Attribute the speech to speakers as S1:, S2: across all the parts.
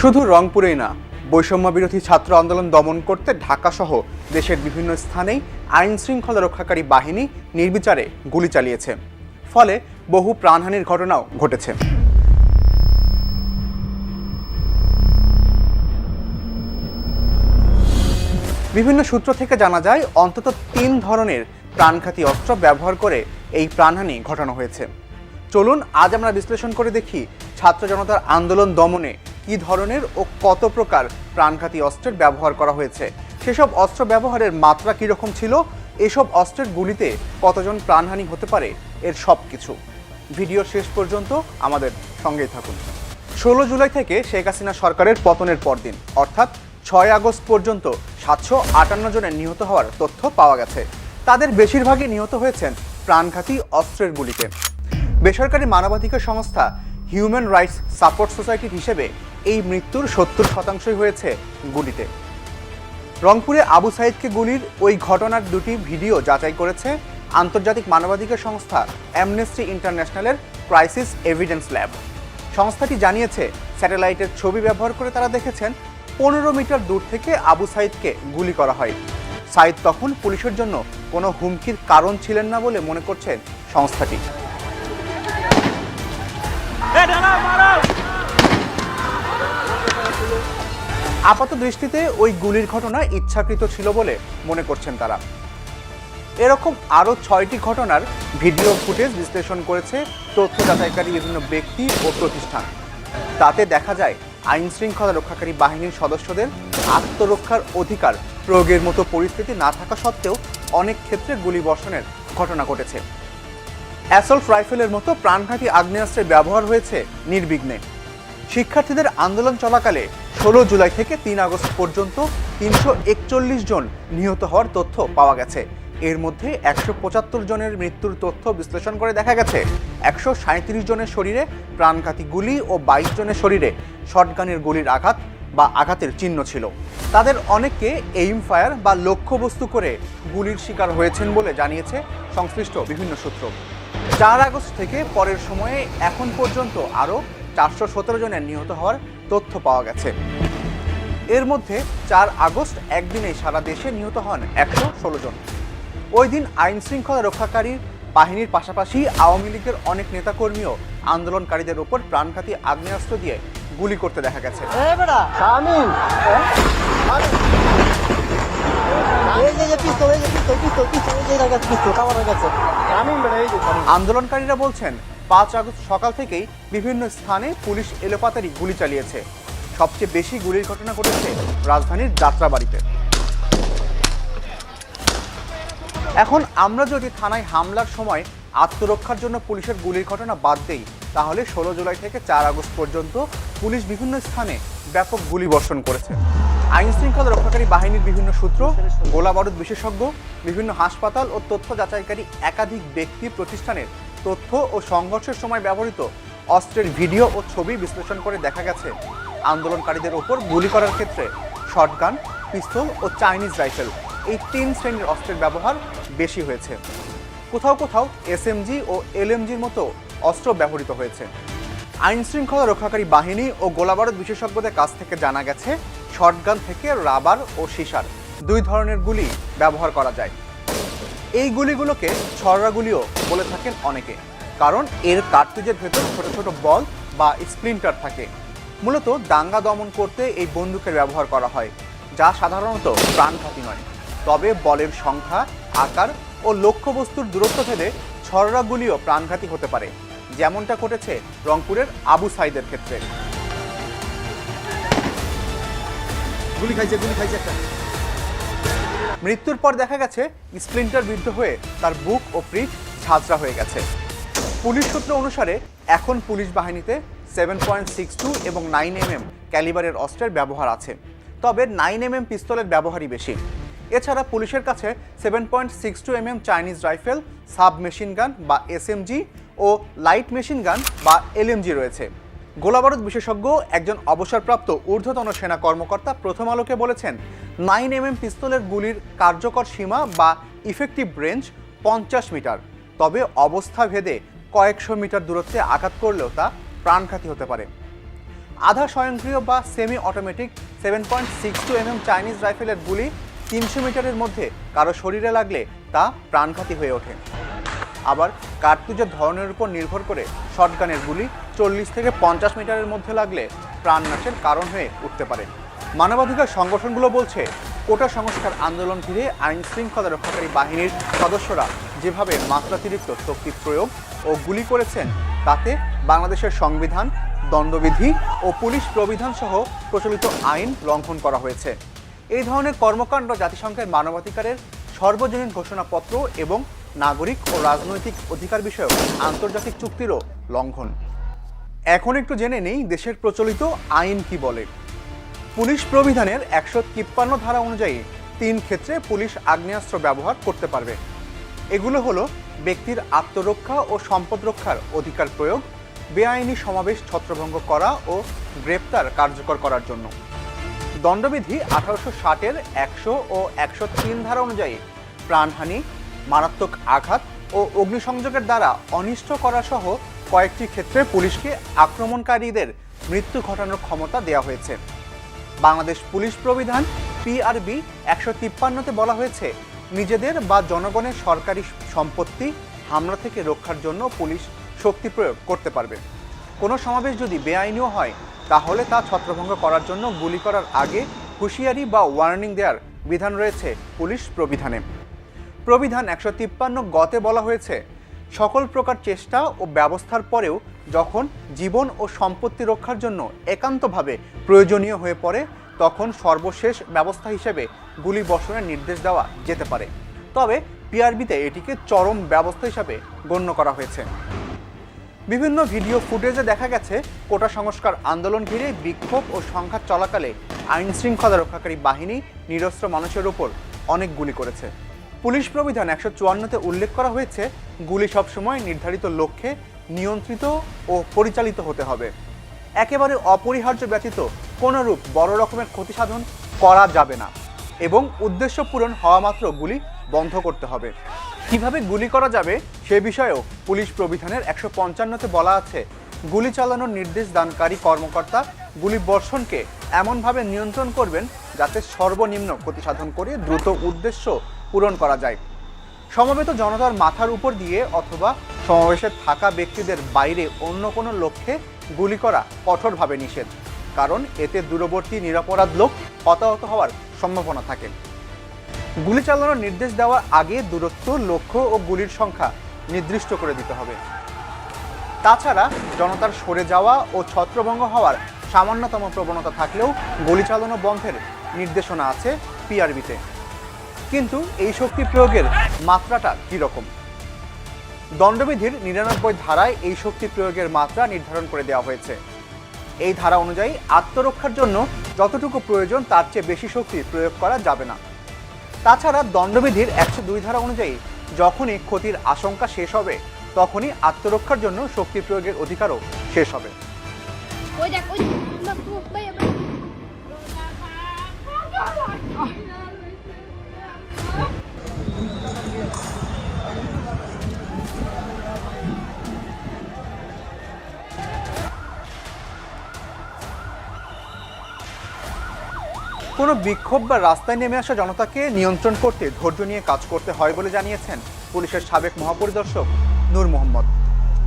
S1: শুধু রংপুরেই না বৈষম্য বিরোধী ছাত্র আন্দোলন দমন করতে ঢাকা সহ দেশের বিভিন্ন স্থানেই আইন শৃঙ্খলা রক্ষাকারী বাহিনী নির্বিচারে গুলি চালিয়েছে। ফলে বহু প্রাণহানির ঘটনাও ঘটেছে। বিভিন্ন সূত্র থেকে জানা যায়, অন্তত তিন ধরনের প্রাণঘাতী অস্ত্র ব্যবহার করে এই প্রাণহানি ঘটানো হয়েছে। চলুন আজ আমরা বিশ্লেষণ করে দেখি ছাত্র জনতার আন্দোলন দমনে কী ধরনের ও কত প্রকার প্রাণঘাতী অস্ত্রের ব্যবহার করা হয়েছে? সেসব অস্ত্র ব্যবহারের মাত্রা কীরকম ছিল? এসব অস্ত্রের গুলিতে কতজন প্রাণহানি হতে পারে? এর সব কিছু ভিডিও শেষ পর্যন্ত আমাদের সঙ্গেই থাকুন। ষোলো জুলাই থেকে শেখ হাসিনা সরকারের পতনের পরদিন, অর্থাৎ ছয় আগস্ট পর্যন্ত সাতশো আটান্ন জনের নিহত হওয়ার তথ্য পাওয়া গেছে। তাদের বেশিরভাগই নিহত হয়েছেন প্রাণঘাতী অস্ত্রের গুলিতে। বেসরকারি মানবাধিকার সংস্থা হিউম্যান রাইটস সাপোর্ট সোসাইটির হিসেবে এই মৃত্যুর সত্তর শতাংশই হয়েছে গুলিতে। রংপুরে আবু সাইদকে গুলির ওই ঘটনার দুটি ভিডিও যাচাই করেছে আন্তর্জাতিক মানবাধিকার সংস্থা অ্যামনেস্টি ইন্টারন্যাশনালের ক্রাইসিস এভিডেন্স ল্যাব সংস্থাটি জানিয়েছে, স্যাটেলাইটের ছবি ব্যবহার করে তারা দেখেছেন পনেরো মিটার দূর থেকে আবু সাইদকে গুলি করা হয়। সাইদ তখন পুলিশের জন্য কোনো হুমকির কারণ ছিলেন না বলে মনে করছেন সংস্থাটি। আপাত দৃষ্টিতে ওই গুলির ঘটনা ইচ্ছাকৃত ছিল বলে মনে করছেন তারা। এরকম আরও ছয়টি ঘটনার ভিডিও ফুটেজ বিশ্লেষণ করেছে তথ্য যাচাইকারী বিভিন্ন ব্যক্তি ও প্রতিষ্ঠান। তাতে দেখা যায়, আইন শৃঙ্খলা রক্ষাকারী বাহিনীর সদস্যদের আত্মরক্ষার অধিকার প্রয়োগের মতো পরিস্থিতি না থাকা সত্ত্বেও অনেক ক্ষেত্রে গুলি বর্ষণের ঘটনা ঘটেছে। অ্যাসল্ট রাইফেলের মতো প্রাণঘাতী আগ্নেয়াস্ত্রের ব্যবহার হয়েছে নির্বিঘ্নে। শিক্ষার্থীদের আন্দোলন চলাকালে ষোলো জুলাই থেকে তিন আগস্ট পর্যন্ত তিনশো একচল্লিশ জন নিহত হওয়ার তথ্য পাওয়া গেছে। এর মধ্যে একশো পঁচাত্তর জনের মৃত্যুর তথ্য বিশ্লেষণ করে দেখা গেছে। একশো সাঁত্রিশ জনের শরীরে প্রাণঘাতী গুলি ও বাইশ জনের শরীরে শটগানের গুলির আঘাত বা আঘাতের চিহ্ন ছিল। তাদের অনেককে এইম ফায়ার বা লক্ষ্যবস্তু করে গুলির শিকার হয়েছেন বলে জানিয়েছে সংশ্লিষ্ট বিভিন্ন সূত্র। চার আগস্ট থেকে পরের সময়ে এখন পর্যন্ত আরও চারশো সতেরো জনের নিহত হওয়ার তথ্য পাওয়া গেছে এর মধ্যে চার আগস্ট একদিনেই সারা দেশে নিহত হন একশো ষোলো জন ওই দিন আইন শৃঙ্খলা রক্ষাকারী বাহিনীর পাশাপাশি আওয়ামী লীগের অনেক নেতাকর্মীও আন্দোলনকারীদের ওপর প্রাণঘাতী আগ্নেয়াস্ত্র দিয়ে গুলি করতে দেখা গেছে
S2: হয়ে
S1: আন্দোলনকারীরা বলছেন পাঁচ আগস্ট সকাল থেকেই বিভিন্ন স্থানে পুলিশ এলোপাতারি গুলি চালিয়েছে। সবচেয়ে বেশি গুলির ঘটনা ঘটেছে রাজধানীর যাত্রাবাড়িতে। এখন আমরা যদি থানায় হামলার সময় আত্মরক্ষার জন্য পুলিশের গুলির ঘটনা বাদ দেই, তাহলে ষোলো জুলাই থেকে চার আগস্ট পর্যন্ত পুলিশ বিভিন্ন স্থানে ব্যাপক গুলি বর্ষণ করেছে। আইন শৃঙ্খলা রক্ষাকারী বাহিনীর বিভিন্ন সূত্র গোলা বারুদ বিশেষজ্ঞ, বিভিন্ন হাসপাতাল ও তথ্য যাচাইকারী একাধিক ব্যক্তি প্রতিষ্ঠানের তথ্য ও সংঘর্ষের সময় ব্যবহৃত অস্ত্রের ভিডিও ও ছবি বিশ্লেষণ করে দেখা গেছে। আন্দোলনকারীদের ওপর গুলি করার ক্ষেত্রে শটগান, পিস্তল ও চাইনিজ রাইফেল এই তিন শ্রেণির অস্ত্রের ব্যবহার বেশি হয়েছে। কোথাও কোথাও এসএমজি ও এলএমজির মতো অস্ত্র ব্যবহৃত হয়েছে। আইন শৃঙ্খলা রক্ষাকারী বাহিনী ও গোলাবারুদ বিশেষজ্ঞদের কাছ থেকে জানা গেছে, শটগান থেকে রাবার ও সিসার দুই ধরনের গুলি ব্যবহার করা যায়। এই গুলিগুলোকে ছড়রা গুলিও বলে থাকেন অনেকে। কারণ এর কার্তুজের ভেতর ছোট ছোট বল বা স্প্লিন্টার থাকে। মূলত দাঙ্গা দমন করতে এই বন্দুকের ব্যবহার করা হয়, যা সাধারণত প্রাণঘাতী নয়। তবে বলের সংখ্যা, আকার ও লক্ষ্যবস্তুর দূরত্ব ভেদে ছড়রা গুলিও প্রাণঘাতী হতে পারে। যেমনটা ঘটেছে রংপুরের আবু সাইদের ক্ষেত্রে।
S2: গুলি খাইছে গুলি খাইছে একটা।
S1: মৃত্যুর পর দেখা গেছে, স্প্লিন্টার বিদ্ধ হয়ে তার বুক ও পিঠ ঝাঁঝরা হয়ে গেছে। পুলিশ সূত্র অনুসারে, এখন পুলিশ বাহিনীতে সেভেন পয়েন্ট সিক্স টু এবং নাইন এম এম ক্যালিবারের অস্ত্রের ব্যবহার আছে। তবে নাইন এম এম পিস্তলের ব্যবহারই বেশি। এছাড়া পুলিশের কাছে seven point six two M M Chinese rifle sub machine gun বা এসএমজি ও লাইট মেশিন গান বা এলএমজি রয়েছে। গোলাবারুদ বিশেষজ্ঞ, একজন অবসরপ্রাপ্ত ঊর্ধ্বতন সেনা কর্মকর্তা প্রথম আলোকে বলেছেন, নাইন এম পিস্তলের গুলির কার্যকর সীমা বা ইফেক্টিভ রেঞ্জ পঞ্চাশ মিটার। তবে অবস্থা ভেদে কয়েকশো মিটার দূরত্বে আঘাত করলেও তা প্রাণঘাতী হতে পারে। আধা স্বয়ংক্রিয় বা semi automatic seven point six two MM Chinese রাইফেলের গুলি তিনশো মিটারের মধ্যে কারও শরীরে লাগলে তা প্রাণঘাতী হয়ে ওঠে। আবার কার্তুজের ধরনের উপর নির্ভর করে শটগানের গুলি চল্লিশ থেকে পঞ্চাশ মিটারের মধ্যে লাগলে প্রাণনাশের কারণ হয়ে উঠতে পারে। মানবাধিকার সংগঠনগুলো বলছে, কোটা সংস্কার আন্দোলন ঘিরে আইন শৃঙ্খলা রক্ষাকারী বাহিনীর সদস্যরা যেভাবে মাত্রাতিরিক্ত শক্তি প্রয়োগ ও গুলি করেছেন, তাতে বাংলাদেশের সংবিধান, দণ্ডবিধি ও পুলিশ প্রবিধান সহ প্রচলিত আইন লঙ্ঘন করা হয়েছে। এই ধরনের কর্মকাণ্ড জাতিসংঘের মানবাধিকারের সর্বজনীন ঘোষণাপত্র এবং নাগরিক ও রাজনৈতিক অধিকার বিষয়ক আন্তর্জাতিক চুক্তিরও লঙ্ঘন। এখন একটু জেনে নেই দেশের প্রচলিত আইন কি বলে। পুলিশ প্রবিধানের একশো তিপ্পান্ন ধারা অনুযায়ী তিন ক্ষেত্রে পুলিশ আগ্নেয়াস্ত্র ব্যবহার করতে পারবে। এগুলো হলো ব্যক্তির আত্মরক্ষা ও সম্পদ রক্ষার অধিকার প্রয়োগ, বেআইনি সমাবেশ ছত্রভঙ্গ করা ও গ্রেপ্তার কার্যকর করার জন্য। দণ্ডবিধি আঠারোশো ষাটের একশো ও একশো তিন ধারা অনুযায়ী প্রাণহানি, মারাত্মক আঘাত ও অগ্নিসংযোগের দ্বারা অনিষ্ট করা সহ কয়েকটি ক্ষেত্রে পুলিশকে আক্রমণকারীদের মৃত্যু ঘটানোর ক্ষমতা দেওয়া হয়েছে। বাংলাদেশ পুলিশ প্রবিধান পিআরবি একশো তিপ্পান্নতে বলা হয়েছে, নিজেদের বা জনগণের সরকারি সম্পত্তি হামলা থেকে রক্ষার জন্য পুলিশ শক্তি প্রয়োগ করতে পারবে। কোনো সমাবেশ যদি বেআইনিও হয়, তাহলে তা ছত্রভঙ্গ করার জন্য গুলি করার আগে হুঁশিয়ারি বা ওয়ার্নিং দেওয়ার বিধান রয়েছে পুলিশ প্রবিধানে। প্রবিধান একশো তিপ্পান্ন গতে বলা হয়েছে সকল প্রকার চেষ্টা ও ব্যবস্থার পরেও যখন জীবন ও সম্পত্তি রক্ষার জন্য একান্তভাবে প্রয়োজনীয় হয়ে পড়ে, তখন সর্বশেষ ব্যবস্থা হিসেবে গুলি বর্ষণের নির্দেশ দেওয়া যেতে পারে। তবে পিআরবিতে এটিকে চরম ব্যবস্থা হিসাবে গণ্য করা হয়েছে। বিভিন্ন ভিডিও ফুটেজে দেখা গেছে, কোটা সংস্কার আন্দোলন ঘিরে বিক্ষোভ ও সংঘাত চলাকালে আইন শৃঙ্খলা রক্ষাকারী বাহিনী নিরস্ত্র মানুষের উপর অনেক গুলি করেছে। পুলিশ প্রবিধান একশো চুয়ান্নতে উল্লেখ করা হয়েছে, গুলি সবসময় নির্ধারিত লক্ষ্যে নিয়ন্ত্রিত ও পরিচালিত হতে হবে। একেবারে অপরিহার্য ব্যতীত কোনরূপ বড় রকমের ক্ষতি সাধন করা যাবে না এবং উদ্দেশ্য পূরণ হওয়া মাত্র গুলি বন্ধ করতে হবে। কীভাবে গুলি করা যাবে সে বিষয়েও পুলিশ প্রবিধানের একশো পঞ্চান্নতে বলা আছে। গুলি চালানোর নির্দেশ দানকারী কর্মকর্তা গুলি বর্ষণকে এমনভাবে নিয়ন্ত্রণ করবেন যাতে সর্বনিম্ন ক্ষতি সাধন করে দ্রুত উদ্দেশ্য পূরণ করা যায়। সমবেত জনতার মাথার উপর দিয়ে অথবা সমাবেশে থাকা ব্যক্তিদের বাইরে অন্য কোনো লক্ষ্যে গুলি করা কঠোরভাবে নিষেধ, কারণ এতে দূরবর্তী নিরাপরাধ লোক হতাহত হওয়ার সম্ভাবনা থাকে। গুলি চালানোর নির্দেশ দেওয়ার আগে দূরত্ব, লক্ষ্য ও গুলির সংখ্যা নির্দিষ্ট করে দিতে হবে। তাছাড়া জনতার সরে যাওয়া ও ছত্রভঙ্গ হওয়ার সামান্যতম প্রবণতা থাকলেও গুলি চালানো বন্ধের নির্দেশনা আছে পিআরবিতে। কিন্তু এই শক্তি প্রয়োগের মাত্রাটা কীরকম দণ্ডবিধির নিরানব্বই ধারায় এই শক্তি প্রয়োগের মাত্রা নির্ধারণ করে দেওয়া হয়েছে এই ধারা অনুযায়ী আত্মরক্ষার জন্য যতটুকু প্রয়োজন তার চেয়ে বেশি শক্তি প্রয়োগ করা যাবে না তাছাড়া দণ্ডবিধির একশো দুই ধারা অনুযায়ী যখনই ক্ষতির আশঙ্কা শেষ হবে তখনই আত্মরক্ষার জন্য শক্তি প্রয়োগের অধিকারও শেষ হবে কোনো বিক্ষোভ বা রাস্তায় নেমে আসা জনতাকে নিয়ন্ত্রণ করতে ধৈর্য নিয়ে কাজ করতে হয় বলে জানিয়েছেন পুলিশের সাবেক মহাপরিদর্শক নূর মোহাম্মদ।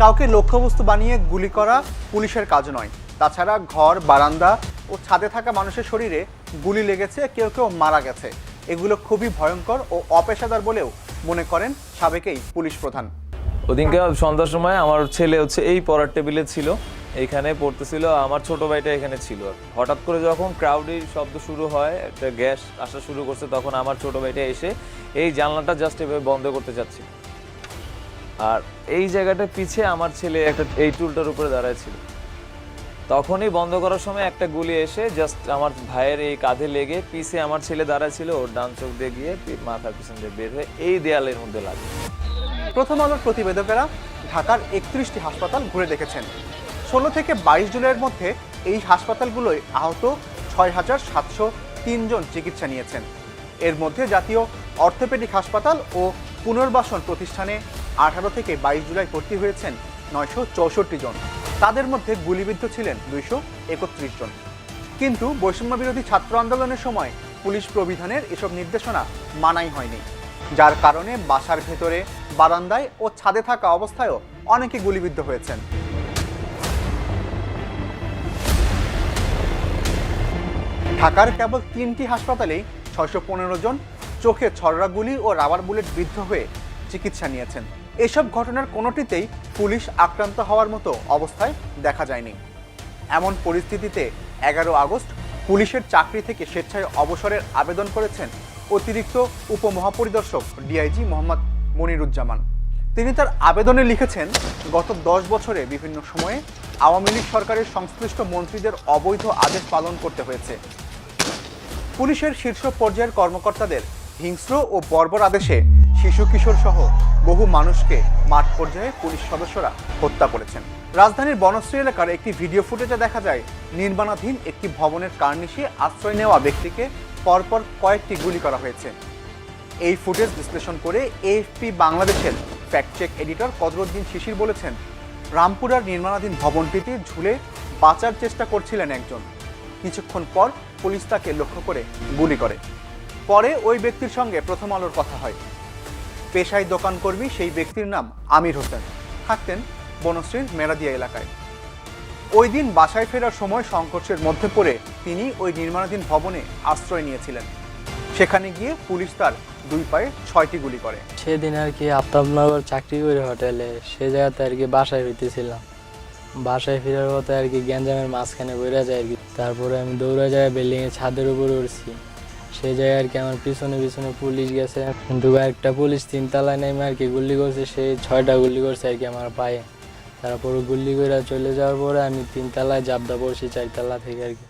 S1: কাউকে লক্ষ্যবস্তু বানিয়ে গুলি করা পুলিশের কাজ নয়। তাছাড়া ঘর, বারান্দা ও ছাদে থাকা মানুষের শরীরে গুলি লেগেছে, কেউ কেউ মারা গেছে। এগুলো খুবই ভয়ঙ্কর ও অপেশাদার বলেও মনে করেন সাবেকেই পুলিশ প্রধান।
S3: ওদিনকে সন্ধ্যার সময় আমার ছেলে হচ্ছে এই পড়ার টেবিলে ছিল। এইখানে পড়তেছিল, আমার ছোট ভাইটা এখানে ছিল। হঠাৎ করে যখন ক্রাউডের শব্দ শুরু হয়, একটা গ্যাস আসা শুরু করছে, তখন আমার ছোট ভাইটা এসে এই জানলাটা জাস্ট এভাবে বন্ধ করতে যাচ্ছিল আর এই জায়গাটা পিছে আমার ছেলে একটা, এই টুলটার উপরে দাঁড়ায় ছিল। তখনই বন্ধ করার সময় একটা গুলি এসে জাস্ট আমার ভাইয়ের এই কাঁধে লেগে পিছে আমার ছেলে দাঁড়ায় ছিল, ওর ডান চোখ দিয়ে গিয়ে মাথার পিছন দিয়ে বের হয়ে এই দেয়ালের মধ্যে লাগে
S1: প্রথম আলোর প্রতিবেদকেরা ঢাকার একত্রিশটি হাসপাতাল ঘুরে দেখেছেন। ষোলো থেকে বাইশ জুলাইয়ের মধ্যে এই হাসপাতালগুলোয় আহত ছয় হাজার সাতশো তিনজন চিকিৎসা নিয়েছেন। এর মধ্যে জাতীয় অর্থোপেডিক হাসপাতাল ও পুনর্বাসন প্রতিষ্ঠানে আঠারো থেকে বাইশ জুলাই ভর্তি হয়েছেন নয়শো চৌষট্টি জন। তাদের মধ্যে গুলিবিদ্ধ ছিলেন দুইশো একত্রিশ জন। কিন্তু বৈষম্য বিরোধী ছাত্র আন্দোলনের সময় পুলিশ প্রবিধানের এসব নির্দেশনা মানাই হয়নি। যার কারণে বাসার ভেতরে, বারান্দায় ও ছাদে থাকা অবস্থায়ও অনেকে গুলিবিদ্ধ হয়েছেন। ঢাকার কেবল তিনটি হাসপাতালেই ছয়শো পনেরো জন চোখে ছররা গুলি ও রাবার বুলেট বিদ্ধ হয়ে চিকিৎসা নিয়েছেন। এসব ঘটনার কোনোটিতেই পুলিশ আক্রান্ত হওয়ার মতো অবস্থায় দেখা যায়নি। এমন পরিস্থিতিতে এগারো আগস্ট পুলিশের চাকরি থেকে স্বেচ্ছায় অবসরের আবেদন করেছেন অতিরিক্ত উপমহাপরিদর্শক ডিআইজি মোহাম্মদ মনিরুজ্জামান। তিনি তার আবেদনে লিখেছেন, গত দশ বছরে বিভিন্ন সময়ে আওয়ামী লীগ সরকারের সংশ্লিষ্ট মন্ত্রীদের অবৈধ আদেশ পালন করতে হয়েছে। পুলিশের শীর্ষ পর্যায়ের কর্মকর্তাদের হিংস্র ও বর্বর আদেশে শিশু কিশোর সহ বহু মানুষকে মাঠ পর্যায়ে পুলিশ সদস্যরা হত্যা করেছেন। রাজধানীর বনশ্রী এলাকার একটি ভিডিও ফুটেজে দেখা যায়, নির্মাণাধীন একটি ভবনের কার্নিশে আশ্রয় নেওয়া ব্যক্তিকে পরপর কয়েকটি গুলি করা হয়েছে। এই ফুটেজ বিশ্লেষণ করে এএফপি বাংলাদেশের fact check editor Qadruddin Shishir বলেছেন, রামপুরার নির্মাণাধীন ভবনটিতে ঝুলে বাঁচার চেষ্টা করছিলেন একজন। কিছুক্ষণ পর পুলিশ তাকে লক্ষ্য করে গুলি করে। পরে ওই ব্যক্তির সঙ্গে প্রথম আলোর কথা হয়। পেশায় দোকান কর্মী সেই ব্যক্তির নাম আমির হোসেন। থাকতেন বনশ্রীর মেরাদিয়া এলাকায়। ওই দিন বাসায় ফেরার সময় সংঘর্ষের মধ্যে পড়ে তিনি ওই নির্মাণাধীন ভবনে আশ্রয় নিয়েছিলেন। সেখানে গিয়ে পুলিশ তার দুই পায়ে ছয়টি গুলি করে।
S4: সেদিন আর কি আফতাবনগর চাকরি করি হোটেলে, সে জায়গাতে আর কি বাসায় হইতেছিলাম। বাসায় ফেরার পথে আর কি গ্যাঞ্জামের মাঝখানে বইরা যায় আর কি। তারপরে আমি দৌড়ে যায় বিল্ডিং এর ছাদের উপরে উঠছি। সে জায়গায় আর কি আমার পিছনে পিছনে পুলিশ গেছে। কিন্তু একটা পুলিশ তিনতলায় নেমে আর কি গুলি করছে। সে ছয়টা গুলি করছে আর কি আমার পায়ে। তারপর গুলি করে চলে যাওয়ার পরে আমি তিন তিনতলায় জাবদা পড়ছি চারতলা থেকে আর কি।